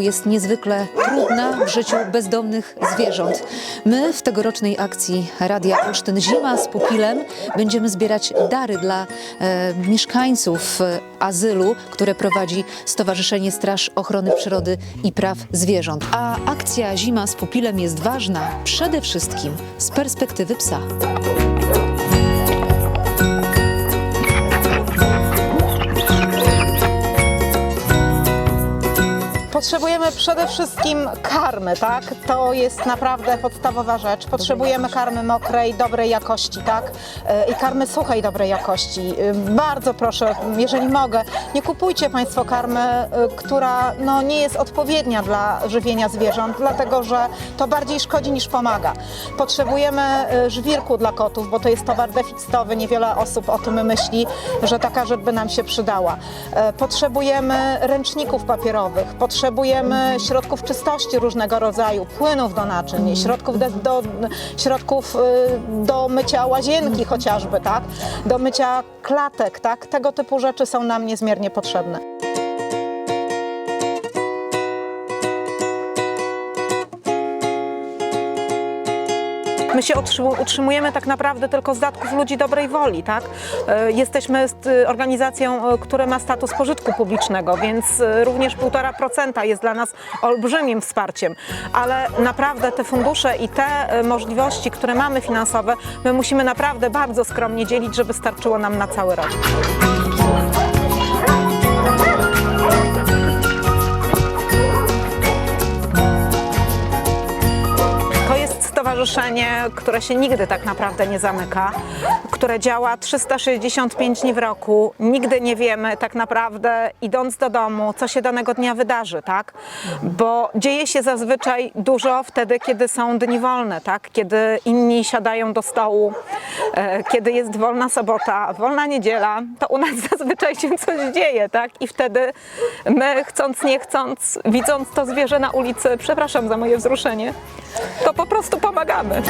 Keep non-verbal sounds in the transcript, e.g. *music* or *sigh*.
jest niezwykle trudna w życiu bezdomnych zwierząt. My w tegorocznej akcji Radia Olsztyn Zima z Pupilem będziemy zbierać dary dla e, mieszkańców e, azylu, które prowadzi Stowarzyszenie Straż Ochrony Przyrody i Praw Zwierząt. A akcja Zima z Pupilem jest ważna przede wszystkim z perspektywy psa. Potrzebujemy przede wszystkim karmy, tak? To jest naprawdę podstawowa rzecz. Potrzebujemy karmy mokrej, dobrej jakości, tak? E, I karmy suchej, dobrej jakości. E, Bardzo proszę, jeżeli mogę, nie kupujcie Państwo karmy, e, która no, nie jest odpowiednia dla żywienia zwierząt, dlatego że to bardziej szkodzi niż pomaga. Potrzebujemy żwirku dla kotów, bo to jest towar deficytowy. Niewiele osób o tym myśli, że taka rzecz by nam się przydała. Potrzebujemy ręczników papierowych, potrzebujemy środków czystości różnego rodzaju, płynów do naczyń, środków do, do, środków y, do mycia łazienki chociażby, tak? Do mycia klatek, tak? Tego typu rzeczy są nam niezmiernie potrzebne. My się utrzymu- utrzymujemy tak naprawdę tylko z datków ludzi dobrej woli, tak? E, Jesteśmy y, organizacją, y, która ma status pożytku publicznego, więc y, również 1,5% jest dla nas olbrzymim wsparciem. Ale naprawdę te fundusze i te możliwości, które mamy finansowe, my musimy naprawdę bardzo skromnie dzielić, żeby starczyło nam na cały rok. Stowarzyszenie, które się nigdy tak naprawdę nie zamyka, które działa 365 dni w roku. Nigdy nie wiemy tak naprawdę, idąc do domu, co się danego dnia wydarzy, tak? Bo dzieje się zazwyczaj dużo wtedy, kiedy są dni wolne, tak? Kiedy inni siadają do stołu, e, kiedy jest wolna sobota, wolna niedziela, to u nas *laughs* zazwyczaj się coś dzieje, tak? I wtedy my, chcąc nie chcąc, widząc to zwierzę na ulicy, przepraszam za moje wzruszenie, to po prostu 他们。